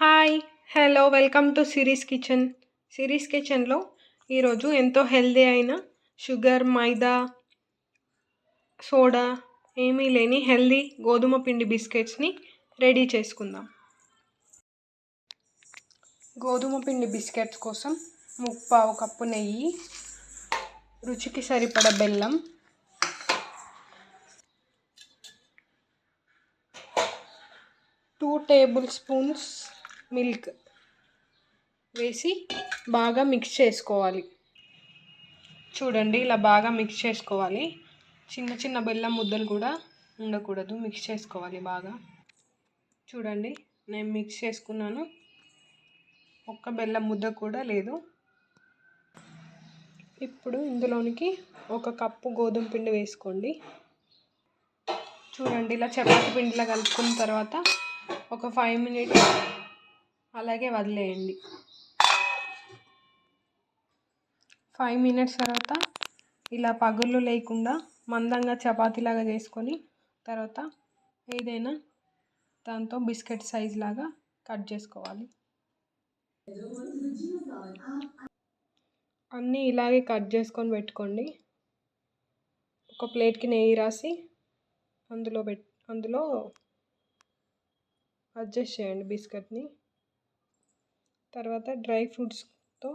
Hi hello welcome to Siri's kitchen. Siri's కిచెన్లో ఈరోజు ఎంతో హెల్దీ అయిన షుగర్ మైదా సోడా ఏమీ లేని హెల్దీ గోధుమ పిండి బిస్కెట్స్ని రెడీ చేసుకుందాం. గోధుమ పిండి బిస్కెట్స్ కోసం ముప్పావు కప్పు నెయ్యి రుచికి సరిపడ బెల్లం టూ టేబుల్ స్పూన్స్ మిల్క్ వేసి బాగా మిక్స్ చేసుకోవాలి. చూడండి ఇలా బాగా మిక్స్ చేసుకోవాలి. చిన్న చిన్న బెల్లం ముద్దలు కూడా ఉండకూడదు. మిక్స్ చేసుకోవాలి బాగా. చూడండి నేను మిక్స్ చేసుకున్నాను. ఒక్క బెల్లం ముద్ద కూడా లేదు. ఇప్పుడు ఇందులోనికి ఒక కప్పు గోధుమ పిండి వేసుకోండి. చూడండి ఇలా చపాతి పిండిలా కలుపుకున్న తర్వాత ఒక ఫైవ్ మినిట్స్ అలాగే వదిలేయండి. ఫైవ్ మినిట్స్ తర్వాత ఇలా పగుళ్ళు లేకుండా మందంగా చపాతీలాగా చేసుకొని తర్వాత ఏదైనా దాంతో బిస్కెట్ సైజ్ లాగా కట్ చేసుకోవాలి. అన్నీ ఇలాగే కట్ చేసుకొని పెట్టుకోండి. ఒక ప్లేట్కి నెయ్యి రాసి అందులో పెట్ అందులో అడ్జస్ట్ చేయండి బిస్కెట్ని. తర్వాత డ్రై ఫ్రూట్స్తో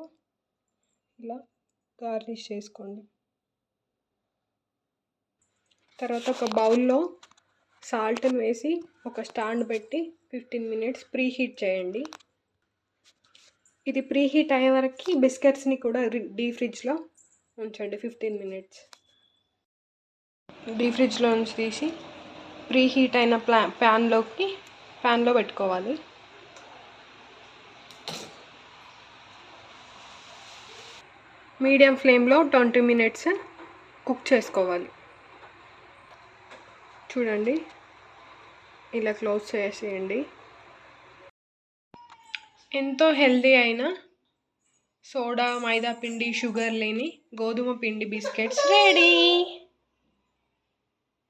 ఇలా గార్నిష్ చేసుకోండి. తర్వాత ఒక బౌల్లో సాల్ట్ని వేసి ఒక స్టాండ్ పెట్టి ఫిఫ్టీన్ మినిట్స్ ప్రీ హీట్ చేయండి. ఇది ప్రీ హీట్ అయ్యే వరకు బిస్కెట్స్ని కూడా డీ ఫ్రిడ్జ్లో ఉంచండి ఫిఫ్టీన్ మినిట్స్. డీ ఫ్రిడ్జ్లో నుంచి తీసి ప్రీ హీట్ అయిన ప్లా ప్యాన్లోకి ప్యాన్లో పెట్టుకోవాలి. మీడియం ఫ్లేమ్లో ట్వంటీ మినిట్స్ కుక్ చేసుకోవాలి. చూడండి. ఇలా క్లోజ్ చేసేయండి. ఎంతో హెల్దీ అయిన సోడా మైదా పిండి షుగర్ లేని గోధుమ పిండి బిస్కెట్స్ రెడీ.